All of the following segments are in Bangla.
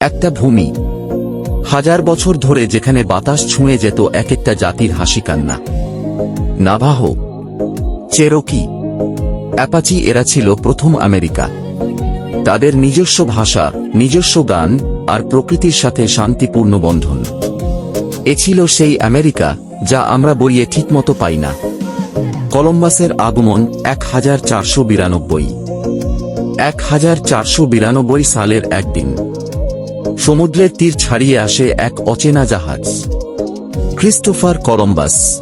একটা ভূমি। হাজার বছর ধরে যেখানে বাতাস ছুঁয়ে যেত এক একটা জাতির হাসি কান্না। নাভাহ, চেরোকি, অ্যাপাচি এরা ছিল প্রথম আমেরিকা। তাদের নিজস্ব ভাষা, নিজস্ব গান আর প্রকৃতির সাথে শান্তিপূর্ণ বন্ধন। এ ছিল সেই আমেরিকা যা আমরা বইয়ে ঠিকমতো পাই না। কলম্বাসের আগমন এক হাজার চারশো বিরানব্বই। এক হাজার চারশো বিরানব্বই সালের একদিন। সমুদ্রের তীর ছাড়িয়ে আসে এক অচেনা জাহাজ। Christopher Columbus.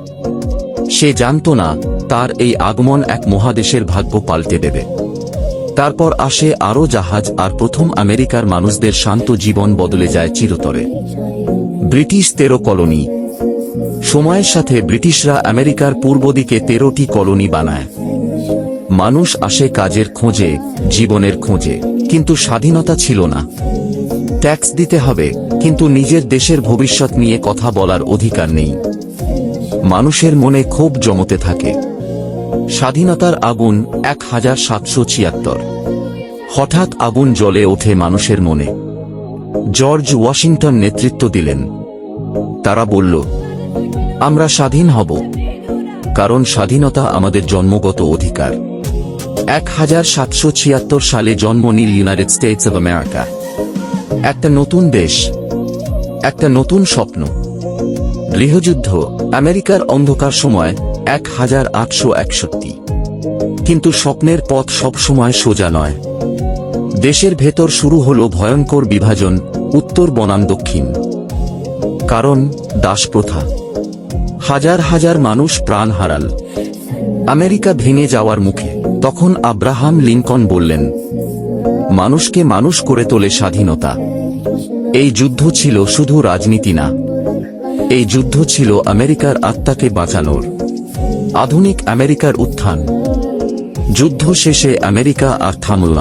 সে জানত না তার এই আগমন এক মহাদেশের ভাগ্য পাল্টে দেবে। তারপর আসে আরও জাহাজ আর প্রথম আমেরিকার মানুষদের শান্ত জীবন বদলে যায় চিরতরে। ব্রিটিশ তেরো কলোনি। সময়ের সাথে ব্রিটিশরা আমেরিকার পূর্ব দিকে তেরোটি কলোনি বানায়। মানুষ আসে কাজের খোঁজে, জীবনের খোঁজে, কিন্তু স্বাধীনতা ছিল না। ট্যাক্স দিতে হবে, কিন্তু নিজের দেশের ভবিষ্যৎ নিয়ে কথা বলার অধিকার নেই। মানুষের মনে ক্ষোভ জমতে থাকে। স্বাধীনতার আগুন এক হাজার সাতশো ছিয়াত্তর। হঠাৎ আগুন জ্বলে ওঠে মানুষের মনে। জর্জ ওয়াশিংটন নেতৃত্ব দিলেন। তারা বলল, আমরা স্বাধীন হব, কারণ স্বাধীনতা আমাদের জন্মগত অধিকার। এক হাজার সাতশো ছিয়াত্তর সালে জন্ম নীল ইউনাইটেড স্টেটস অব আমেরিকা। একটা নতুন দেশ, একটা নতুন স্বপ্ন। গৃহযুদ্ধ, আমেরিকার অন্ধকার সময়, এক হাজার আটশো একষট্টি। কিন্তু স্বপ্নের পথ সবসময় সোজা নয়। দেশের ভেতর শুরু হল ভয়ঙ্কর বিভাজন, উত্তর বনাম দক্ষিণ। কারণ, দাসপ্রথা। হাজার হাজার মানুষ প্রাণ হারাল। আমেরিকা ভেঙে যাওয়ার মুখে, তখন আব্রাহাম লিঙ্কন বললেন মানুষকে মানুষ করে তোলে স্বাধীনতা। এই যুদ্ধ ছিল শুধু রাজনীতি না। এই যুদ্ধ ছিল আমেরিকার আত্মাকে বাঁচানোর। আধুনিক আমেরিকার উত্থান। যুদ্ধ শেষে আমেরিকা আর থামল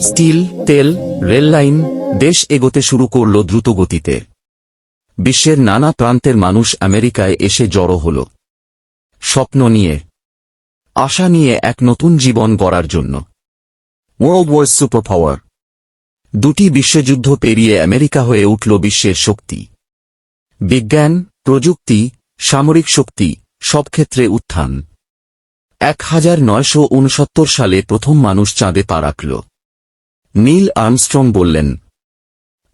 স্টিল, তেল রেললাইন দেশ এগোতে শুরু করল দ্রুত গতিতে বিশ্বের নানা প্রান্তের মানুষ আমেরিকায় এসে জড়ো হল। স্বপ্ন নিয়ে। আশা নিয়ে এক নতুন জীবন গড়ার জন্য। ওয়ার্ল্ড ওয়ার সুপার পাওয়ার দুটি বিশ্বযুদ্ধ পেরিয়ে আমেরিকা হয়ে উঠল বিশ্বের শক্তি। বিজ্ঞান, প্রযুক্তি, সামরিক শক্তি, সব ক্ষেত্রে উত্থান। এক হাজার নয়শো উনসত্তর সালে প্রথম মানুষ চাঁদে পা রাখল। নীল আর্মস্ট্রং বললেন,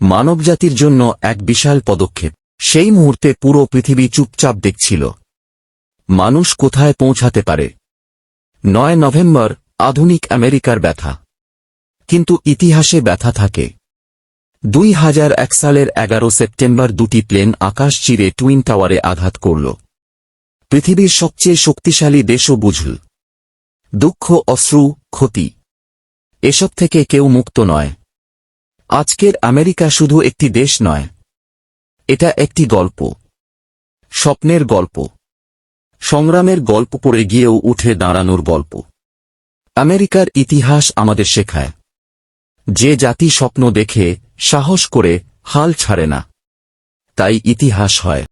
মানবজাতির জন্য এক বিশাল পদক্ষেপ। সেই মুহূর্তে পুরো পৃথিবী চুপচাপ দেখছিল। মানুষ কোথায় পৌঁছাতে পারে? নয় নভেম্বর, আধুনিক আমেরিকার ব্যথা। কিন্তু ইতিহাসে ব্যথা থাকে। দুই হাজার এক সালের এগারো সেপ্টেম্বর দুটি প্লেন আকাশ চিরে টুইন টাওয়ারে আঘাত করল। পৃথিবীর সবচেয়ে শক্তিশালী দেশও বুঝল। দুঃখ, অশ্রু, ক্ষতি। এসব থেকে কেউ মুক্ত নয়। আজকের আমেরিকা শুধু একটি দেশ নয়। এটা একটি গল্প। স্বপ্নের গল্প। সংগ্রামের গল্প পড়ে গিয়েও উঠে দাঁড়ানোর গল্প। আমেরিকার ইতিহাস আমাদের শেখায়। যে জাতি স্বপ্ন দেখে সাহস করে হাল ছাড়ে না। তাই ইতিহাস হয়।